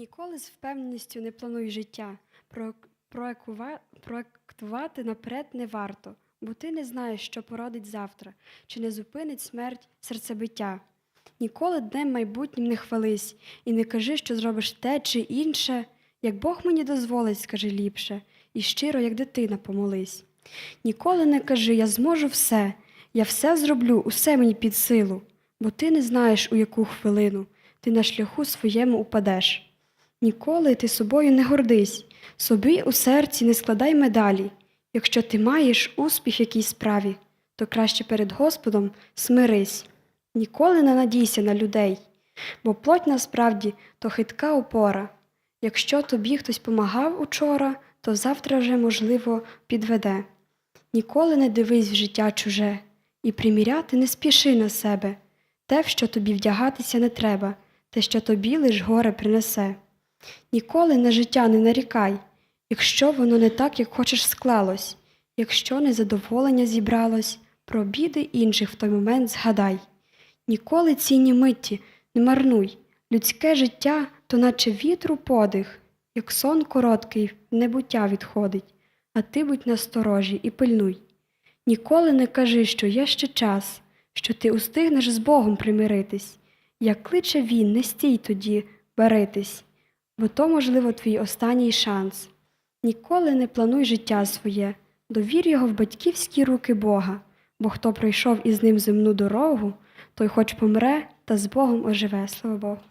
Ніколи з впевненістю не плануй життя. Проектувати наперед не варто, бо ти не знаєш, що породить завтра, чи не зупинить смерть серцебиття. Ніколи днем майбутнім не хвались і не кажи, що зробиш те чи інше. Як Бог мені дозволить, скажи ліпше, і щиро, як дитина, помолись. Ніколи не кажи, я зможу все, я все зроблю, усе мені під силу, бо ти не знаєш, у яку хвилину ти на шляху своєму упадеш. Ніколи ти собою не гордись, собі у серці не складай медалі. Якщо ти маєш успіх якійсь справі, то краще перед Господом смирись. Ніколи не надійся на людей, бо плоть насправді то хитка опора. Якщо тобі хтось помагав учора, то завтра вже, можливо, підведе. Ніколи не дивись в життя чуже, і приміряти не спіши на себе те, в що тобі вдягатися не треба, те, що тобі лиш горе принесе. Ніколи на життя не нарікай, якщо воно не так, як хочеш склалось, якщо незадоволення зібралось, про біди інших в той момент згадай. Ніколи цінні митті не марнуй, людське життя то наче вітру подих, як сон короткий в небуття відходить, а ти будь насторожі і пильнуй. Ніколи не кажи, що є ще час, що ти устигнеш з Богом примиритись. Як кличе він, не стій тоді баритись, бо то, можливо, твій останній шанс. Ніколи не плануй життя своє, довір його в батьківські руки Бога, бо хто пройшов із ним земну дорогу, той хоч помре та з Богом оживе, слава Богу.